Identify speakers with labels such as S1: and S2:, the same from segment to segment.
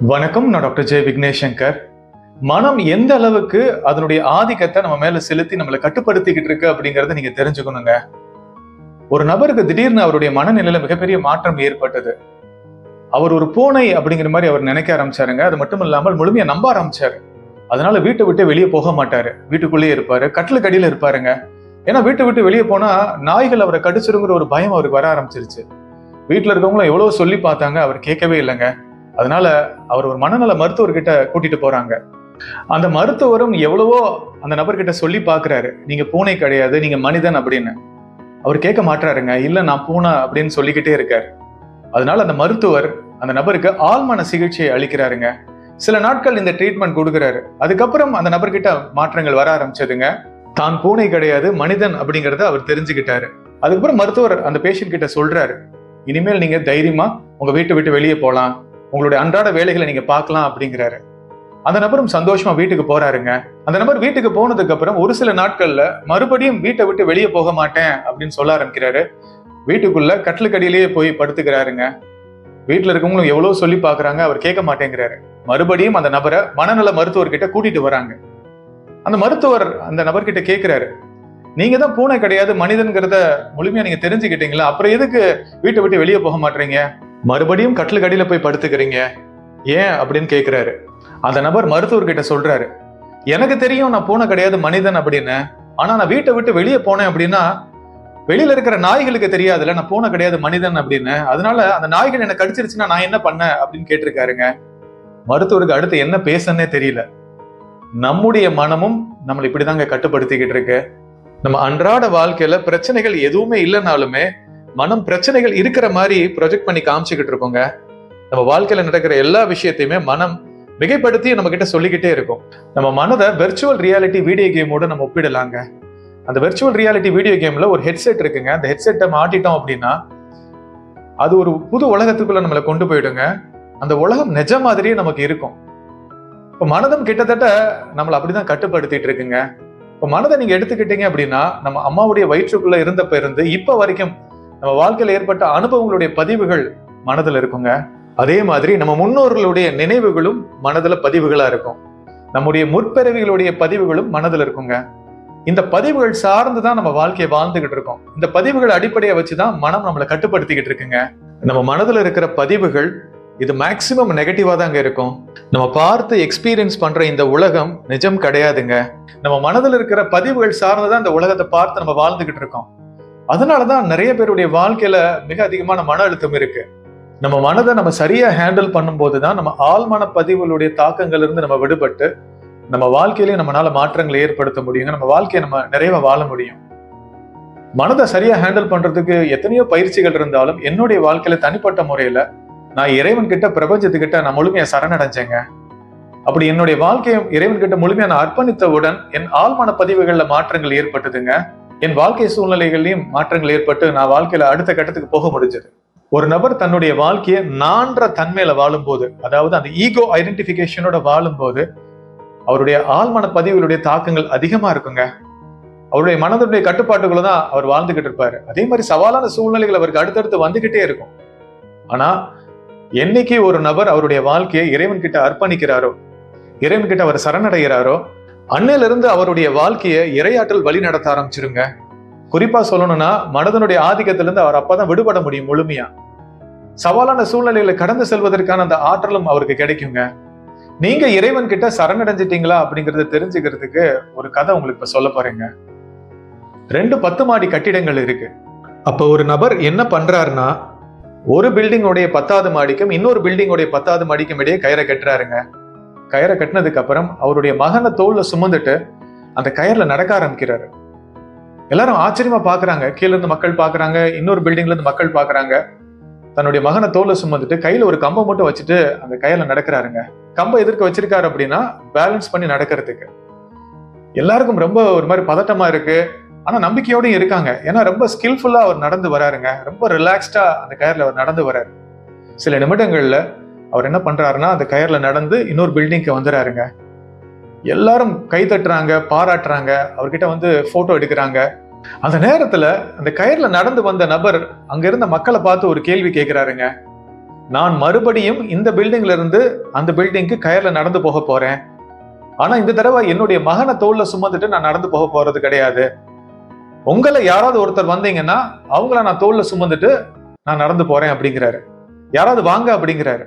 S1: வணக்கம் நான் டாக்டர் ஜெய் விக்னேஷங்கர். மனம் எந்த அளவுக்கு அதனுடைய ஆதிக்கத்தை நம்ம மேல செலுத்தி நம்மளை கட்டுப்படுத்திக்கிட்டு இருக்கு அப்படிங்கறத நீங்க தெரிஞ்சுக்கணுங்க. ஒரு நபருக்கு திடீர்னு அவருடைய மனநிலையில மிகப்பெரிய மாற்றம் ஏற்பட்டது. அவர் ஒரு பூனை அப்படிங்கிற மாதிரி அவர் நினைக்க ஆரம்பிச்சாருங்க. அது மட்டும் இல்லாமல் முழுமையா நம்ப ஆரம்பிச்சாரு. அதனால வீட்டை விட்டு வெளியே போக மாட்டாரு. வீட்டுக்குள்ளேயே இருப்பாரு. கட்டிலுக்கு அடியில இருப்பாருங்க. ஏன்னா வீட்டை விட்டு வெளியே போனா நாய்கள் அவரை கடிச்சிருங்கிற ஒரு பயம் அவருக்கு வர ஆரம்பிச்சிருச்சு. வீட்டுல இருக்கவங்களும் எவ்வளவு சொல்லி பார்த்தாங்க. அவர் கேட்கவே இல்லைங்க. அதனால அவர் ஒரு மனநல மருத்துவர்கிட்ட கூட்டிட்டு போறாங்க. அந்த மருத்துவரும் எவ்வளவோ அந்த நபர்கிட்ட சொல்லி பாக்குறாரு. நீங்க பூனை கிடையாது நீங்க மனிதன் அப்படின்னு. அவர் கேட்க மாட்டாருங்க இல்ல நான் பூனை அப்படின்னு சொல்லிக்கிட்டே இருக்காரு. அதனால அந்த மருத்துவர் அந்த நபருக்கு ஆழ்மன சிகிச்சையை அளிக்கிறாருங்க. சில நாட்கள் இந்த ட்ரீட்மெண்ட் கொடுக்குறாரு. அதுக்கப்புறம் அந்த நபர்கிட்ட மாற்றங்கள் வர ஆரம்பிச்சதுங்க. தான் பூனை கிடையாது மனிதன் அப்படிங்கறத அவர் தெரிஞ்சுக்கிட்டாரு. அதுக்கப்புறம் மருத்துவர் அந்த பேஷண்ட் கிட்ட சொல்றாரு. இனிமேல் நீங்க தைரியமா உங்க வீட்டை விட்டு வெளியே போலாம். உங்களுடைய அன்றாட வேலைகளை நீங்க பார்க்கலாம் அப்படிங்கிறாரு. அந்த நபரும் சந்தோஷமா வீட்டுக்கு போறாருங்க. அந்த நபர் வீட்டுக்கு போனதுக்கு அப்புறம் ஒரு சில நாட்கள்ல மறுபடியும் வீட்டை விட்டு வெளியே போக மாட்டேன் அப்படின்னு சொல்ல ஆரம்பிக்கிறாரு. வீட்டுக்குள்ள கட்டிலுக்கடியிலேயே போய் படுத்துக்கிறாருங்க. வீட்டுல இருக்கவங்களும் எவ்வளவு சொல்லி பாக்குறாங்க அவர் கேட்க மாட்டேங்கிறாரு. மறுபடியும் அந்த நபரை மனநல மருத்துவர்கிட்ட கூட்டிட்டு வராங்க. அந்த மருத்துவர் அந்த நபர்கிட்ட கேட்கிறாரு. நீங்க தான் பூனை கிடையாது மனிதன்கிறத முழுமையா நீங்க தெரிஞ்சுக்கிட்டீங்களா? அப்புறம் எதுக்கு வீட்டை விட்டு வெளியே போக மாட்டீங்க மறுபடியும் கட்டிலுக்கடியில் போய் படுத்துக்கிறீங்க? ஏன் அப்படின்னு கேட்குறாரு அந்த நபர் மருத்துவர்கிட்ட சொல்றாரு எனக்கு தெரியும் நான் பூனை கிடையாது மனிதன் அப்படின்னு. ஆனா நான் வீட்டை விட்டு வெளியே போனேன் அப்படின்னா வெளியில இருக்கிற நாய்களுக்கு தெரியாதுல்ல நான் பூனை கிடையாது மனிதன் அப்படின்னு. அதனால அந்த நாய்கள் என்ன கடிச்சிருச்சுன்னா நான் என்ன பண்ணேன் அப்படின்னு கேட்டிருக்காருங்க. மருத்துவருக்கு அடுத்து என்ன பேசன்னே தெரியல. நம்முடைய மனமும் நம்மளை இப்படிதாங்க கட்டுப்படுத்திக்கிட்டு இருக்கு. நம்ம அன்றாட வாழ்க்கையில பிரச்சனைகள் எதுவுமே இல்லைனாலுமே மனம் பிரச்சனைகள் இருக்கிற மாதிரி ப்ரொஜெக்ட் பண்ணி காமிச்சுக்கிட்டு இருக்கோங்க. நம்ம வாழ்க்கையில நடக்கிற எல்லா விஷயத்தையுமே மனம் மிகைப்படுத்தி நம்ம கிட்ட சொல்லிக்கிட்டே இருக்கும். நம்ம மனதை வெர்ச்சுவல் ரியாலிட்டி வீடியோ கேமோட நம்ம ஒப்பிடலாங்க. அந்த வெர்ச்சுவல் ரியாலிட்டி வீடியோ கேம்ல ஒரு ஹெட்செட் இருக்குங்க. அந்த ஹெட்செட்டை மாட்டிட்டோம் அப்படின்னா அது ஒரு புது உலகத்துக்குள்ள நம்மளை கொண்டு போயிடுங்க. அந்த உலகம் நிஜ மாதிரியே நமக்கு இருக்கும். இப்போ மனதும் கிட்டத்தட்ட நம்மளை அப்படிதான் கட்டுப்படுத்திட்டு இருக்குங்க. இப்போ மனதை நீங்க எடுத்துக்கிட்டீங்க அப்படின்னா நம்ம அம்மாவுடைய வயிற்றுக்குள்ள இருந்தப்ப இருந்து இப்போ வரைக்கும் நம்ம வாழ்க்கையில் ஏற்பட்ட அனுபவங்களுடைய பதிவுகள் மனதில் இருக்குங்க. அதே மாதிரி நம்ம முன்னோர்களுடைய நினைவுகளும் மனதில் பதிவுகளாக இருக்கும். நம்முடைய முற்பிறவிகளுடைய பதிவுகளும் மனதில் இருக்குங்க. இந்த பதிவுகள் சார்ந்து தான் நம்ம வாழ்க்கையை வாழ்ந்துகிட்டு இருக்கோம். இந்த பதிவுகள் அடிப்படையை வச்சுதான் மனம் நம்மளை கட்டுப்படுத்திக்கிட்டு இருக்குங்க. நம்ம மனதில் இருக்கிற பதிவுகள் இது மேக்சிமம் நெகட்டிவாக தாங்க இருக்கும். நம்ம பார்த்து எக்ஸ்பீரியன்ஸ் பண்ணுற இந்த உலகம் நிஜம் கிடையாதுங்க. நம்ம மனதில் இருக்கிற பதிவுகள் சார்ந்து தான் இந்த உலகத்தை பார்த்து நம்ம வாழ்ந்துகிட்டு இருக்கோம். அதனாலதான் நிறைய பேருடைய வாழ்க்கையில மிக அதிகமான மன அழுத்தம் இருக்கு. நம்ம மனதை நம்ம சரியா ஹேண்டில் பண்ணும்போது தான் நம்ம ஆழ்மன பதிவுகளுடைய தாக்கங்கள் இருந்து நம்ம விடுபட்டு நம்ம வாழ்க்கையிலேயே நம்மளால மாற்றங்களை ஏற்படுத்த முடியுங்க. நம்ம வாழ்க்கையை நம்ம நிறைவா வாழ முடியும். மனதை சரியா ஹேண்டில் பண்றதுக்கு எத்தனையோ பயிற்சிகள் இருந்தாலும் என்னுடைய வாழ்க்கையில தனிப்பட்ட முறையில நான் இறைவன் கிட்ட பிரபஞ்சத்துக்கிட்ட நான் முழுமையா சரணடைஞ்சேங்க. அப்படி என்னுடைய வாழ்க்கையை இறைவன் கிட்ட முழுமையா நான் அர்ப்பணித்தவுடன் என் ஆழ்மன பதிவுகள்ல மாற்றங்கள் ஏற்பட்டதுங்க. என் வாழ்க்கை சூழ்நிலைகள்லையும் மாற்றங்கள் ஏற்பட்டு நான் வாழ்க்கையில அடுத்த கட்டத்துக்கு போக முடிஞ்சது. ஒரு நபர் தன்னுடைய வாழ்க்கையை நான்ற தன்மையில வாழும்போது அதாவது அந்த ஈகோ ஐடென்டிபிகேஷனோட வாழும்போது அவருடைய ஆழ்மன பதிவுகளுடைய தாக்கங்கள் அதிகமா இருக்குங்க. அவருடைய மனதுடைய கட்டுப்பாட்டுக்குள்ள தான் அவர் வாழ்ந்துகிட்டு இருப்பாரு. அதே மாதிரி சவாலான சூழ்நிலைகள் அவருக்கு அடுத்தடுத்து வந்துகிட்டே இருக்கும். ஆனா என்னைக்கு ஒரு நபர் அவருடைய வாழ்க்கையை இறைவன் கிட்ட அர்ப்பணிக்கிறாரோ இறைவன் கிட்ட அவர் சரணடைகிறாரோ அன்னையிலிருந்து அவருடைய வாழ்க்கையை இரையாற்றல் வழி நடத்த ஆரம்பிச்சிருங்க. குறிப்பா சொல்லணும்னா மனதனுடைய ஆதிக்கத்திலிருந்து அவர் அப்பதான் விடுபட முடியும் முழுமையா. சவாலான சூழ்நிலைகளை கடந்து செல்வதற்கான அந்த ஆற்றலும் அவருக்கு கிடைக்குங்க. நீங்க இறைவன் கிட்ட சரணடைஞ்சிட்டீங்களா அப்படிங்கறத தெரிஞ்சுக்கிறதுக்கு ஒரு கதை உங்களுக்கு இப்ப சொல்ல போறேங்க. ரெண்டு பத்து மாடி கட்டிடங்கள் இருக்கு. அப்ப ஒரு நபர் என்ன பண்றாருன்னா ஒரு பில்டிங்கோடைய பத்தாவது மாடிக்கும் இன்னொரு பில்டிங்கோடைய பத்தாவது மாடிக்கும் இடையே கயிறை கட்டுறாருங்க. கயிறை கட்டினதுக்கு அப்புறம் அவருடைய மகனை தோல்ல சுமந்துட்டு அந்த கயிறுல நடக்க ஆரம்பிக்கிறாரு. எல்லாரும் ஆச்சரியமா பாக்குறாங்க. கீழே இருந்து மக்கள் பாக்குறாங்க. இன்னொரு பில்டிங்ல இருந்து மக்கள் பாக்குறாங்க. தன்னுடைய மகனை தோல்ல சுமந்துட்டு கையில ஒரு கம்பை மட்டும் வச்சுட்டு அந்த கயிறுல நடக்கிறாருங்க. கம்பை எதிர்க்க வச்சிருக்காரு அப்படின்னா பேலன்ஸ் பண்ணி நடக்கிறதுக்கு. எல்லாருக்கும் ரொம்ப ஒரு மாதிரி பதட்டமா இருக்கு. ஆனா நம்பிக்கையோடயும் இருக்காங்க. ஏன்னா ரொம்ப ஸ்கில்ஃபுல்லா அவர் நடந்து வராருங்க. ரொம்ப ரிலாக்ஸ்டா அந்த கயர்ல அவர் நடந்து வராரு. சில நிமிடங்கள்ல அவர் என்ன பண்ணுறாருன்னா அந்த கயரில் நடந்து இன்னொரு பில்டிங்க்கு வந்துடுறாருங்க எல்லாரும் கை தட்டுறாங்க பாராட்டுறாங்க அவர்கிட்ட வந்து ஃபோட்டோ எடுக்கிறாங்க. அந்த நேரத்தில் அந்த கயரில் நடந்து வந்த நபர் அங்க இருந்த மக்களை பார்த்து ஒரு கேள்வி கேட்குறாருங்க நான் மறுபடியும் இந்த பில்டிங்ல இருந்து அந்த பில்டிங்க்கு கயரில் நடந்து போக போகிறேன் ஆனால் இந்த தடவை என்னுடைய மகனை தோளில் சுமந்துட்டு நான் நடந்து போக போகிறது கிடையாது. உங்களை யாராவது ஒருத்தர் வந்தீங்கன்னா அவங்கள நான் தோளில் சுமந்துட்டு நான் நடந்து போகிறேன் அப்படிங்கிறாரு. யாராவது வாங்க அப்படிங்கிறாரு.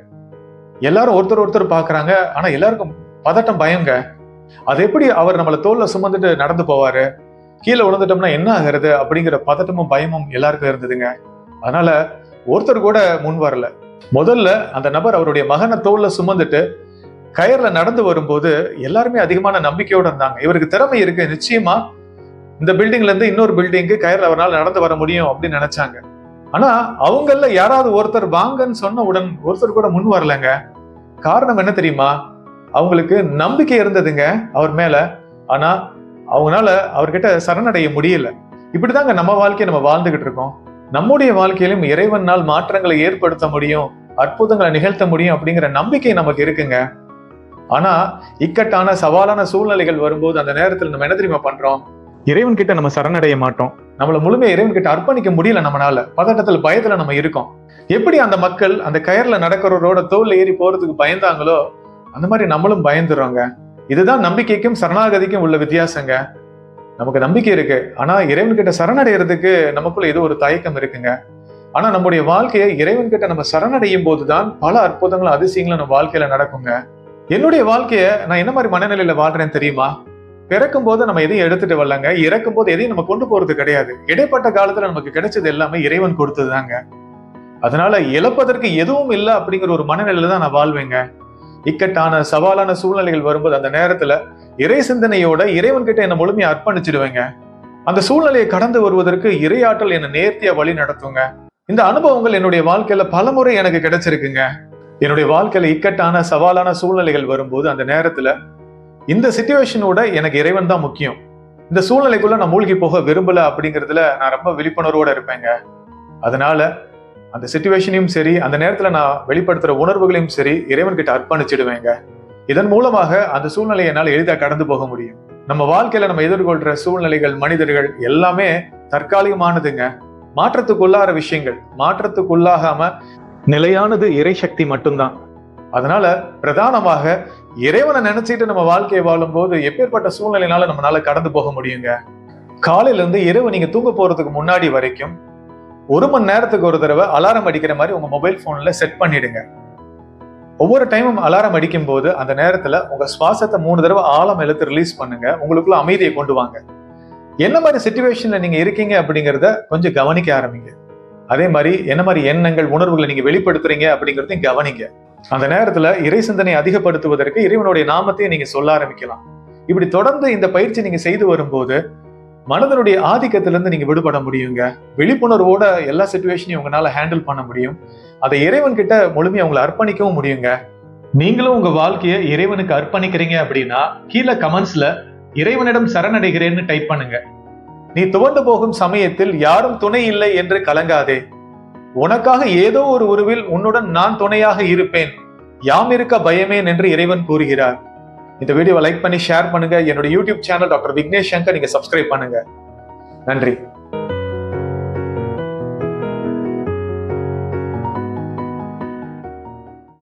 S1: எல்லாரும் ஒருத்தர் ஒருத்தர் பார்க்குறாங்க. ஆனால் எல்லாருக்கும் பதட்டம் பயங்க. அது எப்படி அவர் நம்மளை தோல்ல சுமந்துட்டு நடந்து போவாரு? கீழே விழுந்துட்டோம்னா என்ன ஆகிறது? அப்படிங்கிற பதட்டமும் பயமும் எல்லாருக்கும் இருந்ததுங்க. அதனால ஒருத்தர் கூட முன் வரல. முதல்ல அந்த நபர் அவருடைய மகனை தோல்ல சுமந்துட்டு கயர்ல நடந்து வரும்போது எல்லாருமே அதிகமான நம்பிக்கையோடு இருந்தாங்க. இவருக்கு திறமை இருக்கு நிச்சயமா. இந்த பில்டிங்ல இருந்து இன்னொரு பில்டிங்க்கு கயர்ல அவரால் நடந்து வர முடியும் அப்படின்னு நினைச்சாங்க. ஆனா அவங்கள யாராவது ஒருத்தர் வாங்கன்னு சொன்ன உடன் ஒருத்தர் கூட முன் வரலங்க. காரணம் என்ன தெரியுமா? அவங்களுக்கு நம்பிக்கை இருந்ததுங்க அவர் மேல. ஆனா அவங்களால அவர்கிட்ட சரணடைய முடியல. இப்படிதாங்க நம்ம வாழ்க்கையை நம்ம வாழ்ந்துகிட்டு இருக்கோம். நம்முடைய வாழ்க்கையிலும் இறைவனால் மாற்றங்களை ஏற்படுத்த முடியும் அற்புதங்களை நிகழ்த்த முடியும் அப்படிங்கிற நம்பிக்கை நமக்கு இருக்குங்க. ஆனா இக்கட்டான சவாலான சூழ்நிலைகள் வரும்போது அந்த நேரத்தில் நம்ம என்ன தெரியுமா பண்றோம்? இறைவன் கிட்ட நம்ம சரணடைய மாட்டோம். நம்மள முழுமையா இறைவன் கிட்ட அர்ப்பணிக்க முடியல நம்மளால பதட்டத்துல பயத்துல நம்ம இருக்கோம். எப்படி அந்த மக்கள் அந்த கயர்ல நடக்கிறவரோட தோல்ல ஏறி போறதுக்கு பயந்தாங்களோ அந்த மாதிரி நம்மளும் பயந்துடுறோங்க. இதுதான் நம்பிக்கைக்கும் சரணாகதிக்கும் உள்ள வித்தியாசங்க. நமக்கு நம்பிக்கை இருக்கு. ஆனா இறைவன் கிட்ட சரணடைகிறதுக்கு நமக்குள்ள ஏதோ ஒரு தயக்கம் இருக்குங்க. ஆனா நம்முடைய வாழ்க்கையை இறைவன் கிட்ட நம்ம சரணடையும் போதுதான் பல அற்புதங்களும் அதிசயங்களும் நம்ம வாழ்க்கையில நடக்குங்க. என்னுடைய வாழ்க்கையை நான் என்ன மாதிரி மனநிலையில வாழ்றேன்னு தெரியுமா? பிறக்கும் போது நம்ம எதையும் எடுத்துட்டு வரலங்க. இறக்கும் போது எதையும் நம்ம கொண்டு போறது கிடையாது. இடைப்பட்ட காலத்துல நமக்கு கிடைச்சது எல்லாமே இறைவன் கொடுத்ததுதாங்க. அதனால இழப்பதற்கு எதுவும் இல்லை அப்படிங்கிற ஒரு மனநிலையில தான் நான் வாழ்வேங்க. இக்கட்டான சவாலான சூழ்நிலைகள் வரும்போது அந்த நேரத்துல இறை சிந்தனையோட இறைவன் கிட்ட என்ன முழுமையை அர்ப்பணிச்சிடுவேங்க. அந்த சூழ்நிலையை கடந்து வருவதற்கு இறையாற்றல் என்னை நேர்த்தியா வழி நடத்துங்க. இந்த அனுபவங்கள் என்னுடைய வாழ்க்கையில பலமுறை எனக்கு கிடைச்சிருக்குங்க. என்னுடைய வாழ்க்கையில இக்கட்டான சவாலான சூழ்நிலைகள் வரும்போது அந்த நேரத்துல இந்த சுச்சுவேஷனோட எனக்கு இறைவன் தான் முக்கியம். இந்த சூழ்நிலைக்குள்ள நான் மூழ்கி போக விரும்பல அப்படிங்கிறதுல நான் ரொம்ப விழிப்புணர்வோட இருப்பேங்க. அதனால அந்த சுச்சுவேஷனையும் சரி அந்த நேரத்துல நான் வெளிப்படுத்துற உணர்வுகளையும் சரி இறைவன்கிட்ட அர்ப்பணிச்சிடுவேங்க. இதன் மூலமாக அந்த சூழ்நிலையை என்னால் எளிதாக கடந்து போக முடியும். நம்ம வாழ்க்கையில நம்ம எதிர்கொள்ற சூழ்நிலைகள் மனிதர்கள் எல்லாமே தற்காலிகமானதுங்க. மாற்றத்துக்குள்ளார விஷயங்கள் மாற்றத்துக்குள்ளாகாம நிலையானது இறை சக்தி மட்டும்தான். அதனால பிரதானமாக இறைவனை நினைச்சிட்டு நம்ம வாழ்க்கையை வாழும்போது எப்பேற்பட்ட சூழ்நிலைனால நம்மளால கடந்து போக முடியுங்க? காலையில இருந்து இரவு நீங்க தூங்க போறதுக்கு முன்னாடி வரைக்கும் ஒரு மணி நேரத்துக்கு ஒரு தடவை அலாரம் அடிக்கிற மாதிரி உங்க மொபைல் போன்ல செட் பண்ணிடுங்க. ஒவ்வொரு டைமும் அலாரம் அடிக்கும் போது அந்த நேரத்துல உங்க சுவாசத்தை மூணு தடவை ஆழம் இழுத்து ரிலீஸ் பண்ணுங்க. உங்களுக்குள்ள அமைதியை கொண்டு வாங்க. என்ன மாதிரி சுச்சுவேஷன்ல நீங்க இருக்கீங்க அப்படிங்கிறத கொஞ்சம் கவனிக்க ஆரம்பிங்க. அதே மாதிரி என்ன மாதிரி எண்ணங்கள் உணர்வுகளை நீங்க வெளிப்படுத்துறீங்க அப்படிங்கிறதையும் கவனிங்க. அந்த நேரத்துல இறை சிந்தனை அதிகப்படுத்துவதற்கு இறைவனுடைய நாமத்தையும் நீங்க சொல்ல ஆரம்பிக்கலாம். இப்படி தொடர்ந்து இந்த பயிற்சி நீங்க செய்து வரும்போது மனதனுடைய ஆதிக்கத்திலிருந்து நீங்க விடுபட முடியுங்க. விழிப்புணர்வோட எல்லா சுச்சுவேஷனையும் உங்களால ஹேண்டில் பண்ண முடியும். அதை இறைவன் கிட்ட முழுமையை உங்களை அர்ப்பணிக்கவும் முடியுங்க. நீங்களும் உங்க வாழ்க்கையை இறைவனுக்கு அர்ப்பணிக்கிறீங்க அப்படின்னா கீழே கமெண்ட்ஸ்ல இறைவனிடம் சரணடைகிறேன்னு டைப் பண்ணுங்க. நீ துவண்டு போகும் சமயத்தில் யாரும் துணை இல்லை என்று கலங்காதே. உனக்காக ஏதோ ஒரு உருவில் உன்னுடன் நான் துணையாக இருப்பேன். யாம் இருக்க பயமேன் என்று இறைவன் கூறுகிறார். இந்த வீடியோவை லைக் பண்ணி ஷேர் பண்ணுங்க. என்னோட YouTube channel doctor Vignesh Shankar நீங்க சப்ஸ்கிரைப் பண்ணுங்க. நன்றி.